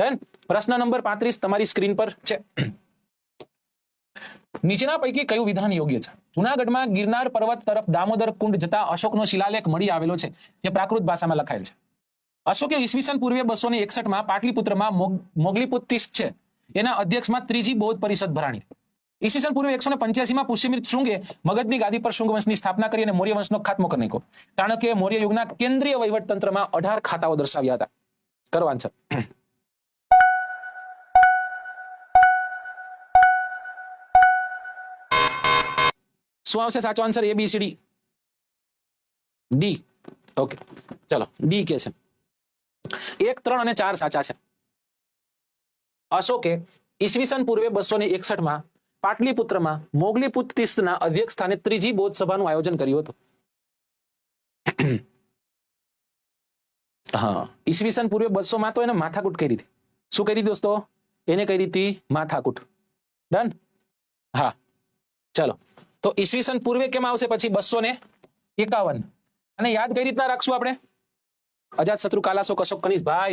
Done પ્રશ્ન number પાંત્રીસ તમારી સ્ક્રીન પર છે. નીચેના પૈકી કયું વિધાન યોગ્ય છે? જુનાગઢમાં ગિરનાર પર્વત તરફ દામોદર કુંડ જતા અશોકનો શિલાલેખ મળી આવેલો છે, જે પ્રાકૃત ભાષામાં લખાયેલ છે. અશોકે ઈસવીસન પૂર્વે બસો ને એકસઠમાં પાટલીપુત્રમાં મોગલીપુત્તિસ છે. એના અધ્યક્ષમાં ત્રીજી બૌદ્ધ પરિષદ ભરાણી. ઈસવીસન પૂર્વે એકસો ને પંચ્યાસીમાં પુષ્યમિત શુંગે મગધની ગાદી પર શુંગ સ્થાપના કરી અને મૌર્ય વંશનો ખાત્મો કરી નાખ્યો. ચાણક્યએ મૌર્ય યુગના કેન્દ્રીય વહીવટ તંત્રમાં અઢાર ખાતાઓ દર્શાવ્યા હતા. કરવાનું છે. શું આવશે સાચો answer A B D okay ચલો. ડી કે છે. એક, ત્રણ અને ચાર સાચા છે. અશોકે ઈસવીસન પૂર્વે બસો ને એકસઠમાં પાટલીપુત્રમાં મોગલીપુત્તિસના અધ્યક્ષ સ્થાને ત્રીજી બોધ સભાનું આયોજન કર્યું હતું. હા. ઈસવીસન પૂર્વે બસો માં તો એને માથાકૂટ કરી હતી. શું કરી દોસ્તો? એને કરી હતી માથાકૂટ. ડન હા. ચલો. તો ઈસવીસન પૂર્વે કેમ આવશે? પછી બસો ને એકાવન. અને યાદ કઈ રીતના રાખશું આપણે? અજાત શત્રુ કાલાસો કશોક કનીશ ભાઈ